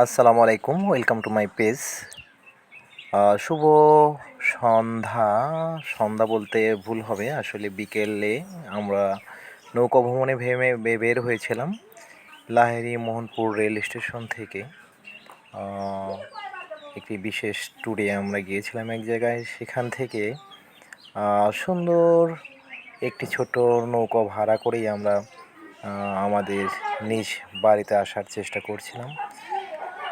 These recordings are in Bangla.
আসসালামু আলাইকুম, ওয়েলকাম টু মাই পেজ। শুভ সন্ধ্যা। সন্ধ্যা বলতে ভুল হবে, আসলে বিকেলে আমরা নৌকা ভ্রমণে ভেমে বে- বের হয়েছিলাম লাহেরি মোহনপুর রেল স্টেশন থেকে। একটি বিশেষ ট্যুরে আমরা গিয়েছিলাম এক জায়গায়, সেখান থেকে সুন্দর একটি ছোট নৌকা ভাড়া করেই আমরা আমাদের নিজ বাড়িতে আসার চেষ্টা করছিলাম।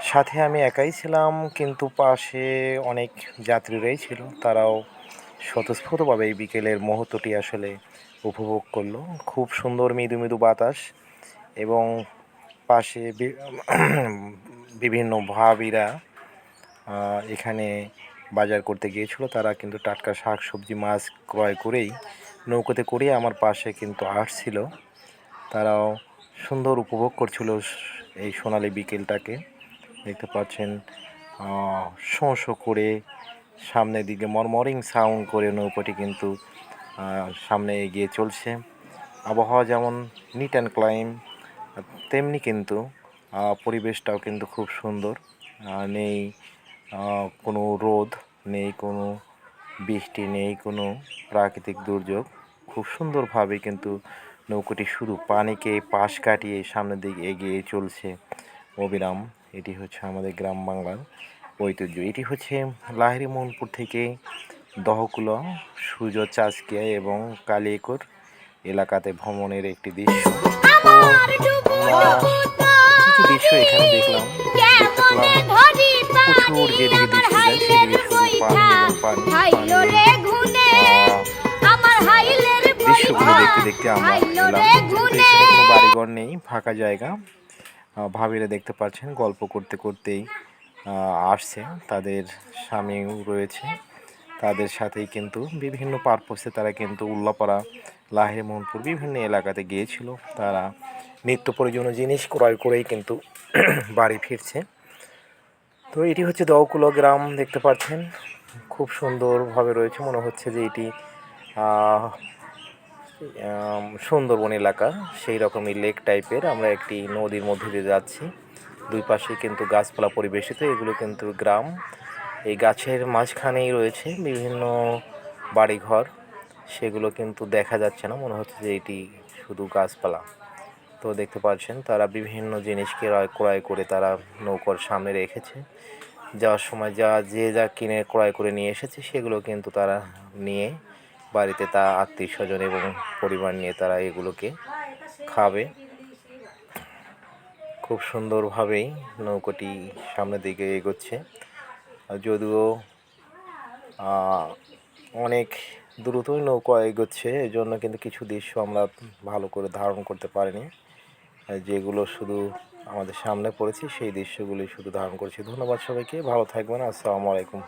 সাথে আমি একাই ছিলাম, কিন্তু পাশে অনেক যাত্রীরাই ছিল। তারাও স্বতঃস্ফূর্তভাবে এই বিকেলের মুহূর্তটি আসলে উপভোগ করল। খুব সুন্দর মৃদু মৃদু বাতাস এবং পাশে বিভিন্ন ভাবিরা এখানে বাজার করতে গিয়েছিল। তারা কিন্তু টাটকা শাক, সবজি, মাছ ক্রয় করেই নৌকোতে করে আমার পাশে কিন্তু আসছিল। তারাও সুন্দর উপভোগ করছিল এই সোনালি বিকেলটাকে। দেখতে পাচ্ছেন শোঁ শোঁ করে সামনের দিকে মরমরিং সাউন্ড করে নৌকাটি কিন্তু সামনে এগিয়ে চলছে। আবহাওয়া যেমন নিট অ্যান্ড ক্লাইম তেমনি কিন্তু পরিবেশটাও কিন্তু খুব সুন্দর। নেই কোনো রোদ, নেই কোনো বৃষ্টি, নেই কোনো প্রাকৃতিক দুর্যোগ। খুব সুন্দরভাবে কিন্তু নৌকাটি শুধু পানিকে পাশ কাটিয়ে সামনের দিকে এগিয়ে চলছে অবিরাম। এটি হচ্ছে আমাদের গ্রাম বাংলার ঐতিহ্য। এটি হচ্ছে লাহিরি মোহনপুর থেকে দহকুলা সূর্য চাষকিয়া এবং কালিয়াকোর এলাকাতে ভ্রমণের একটি দৃশ্য। কিছু দৃশ্য এখানে দেখলাম। দেখতে পেলাম প্রচুর যেদিকে দৃশ্য যায় সেদিকে শুধু পানি এবং পানি পানি। দৃশ্যগুলো দেখতে দেখতে আমরা এলাম। এখানে কোনো বাড়িঘর নেই ফাঁকা জায়গা। ভাবিরা দেখতে পাচ্ছেন, গল্প করতে করতেই আসছে। তাদের স্বামীও রয়েছে। তাদের সাথেই কিন্তু বিভিন্ন পারপোসে তারা কিন্তু উল্লাপাড়া লাহির মোহনপুর বিভিন্ন এলাকাতে গিয়েছিল। তারা নিত্য প্রয়োজনীয় জিনিস ক্রয় করেই কিন্তু বাড়ি ফিরছে। তো এটি হচ্ছে দৌকুলো গ্রাম, দেখতে পাচ্ছেন। খুব সুন্দরভাবে রয়েছে। মনে হচ্ছে যে এটি সুন্দরবন এলাকা, সেই রকমই লেক টাইপের আমরা একটি নদীর মধ্যে দিয়ে যাচ্ছি। দুই পাশে কিন্তু গাছপালা পরিবেশিত, এগুলো কিন্তু গ্রাম। এই গাছের মাঝখানেই রয়েছে বিভিন্ন বাড়িঘর। সেগুলো কিন্তু দেখা যাচ্ছে না, মনে হচ্ছে যে এটি শুধু গাছপালা। তো দেখতে পাচ্ছেন, তারা বিভিন্ন জিনিসকে ক্রয় করে তারা নৌকার সামনে রেখেছে। যাওয়ার সময় যা, যে যা কিনে, ক্রয় করে নিয়ে এসেছে, সেগুলো কিন্তু তারা নিয়ে বাড়িতে তা আত্মীয় স্বজন এবং পরিবার নিয়ে তারা এগুলোকে খাবে। খুব সুন্দরভাবেই নৌকাটি সামনের দিকে এগোচ্ছে। যদিও অনেক দ্রুতই নৌকা এগোচ্ছে এই জন্য কিন্তু কিছু দৃশ্য আমরা ভালো করে ধারণ করতে পারিনি। যেগুলো শুধু আমাদের সামনে পড়েছে, সেই দৃশ্যগুলি শুধু ধারণ করেছি। ধন্যবাদ সবাইকে, ভালো থাকবেন, আসসালামু আলাইকুম।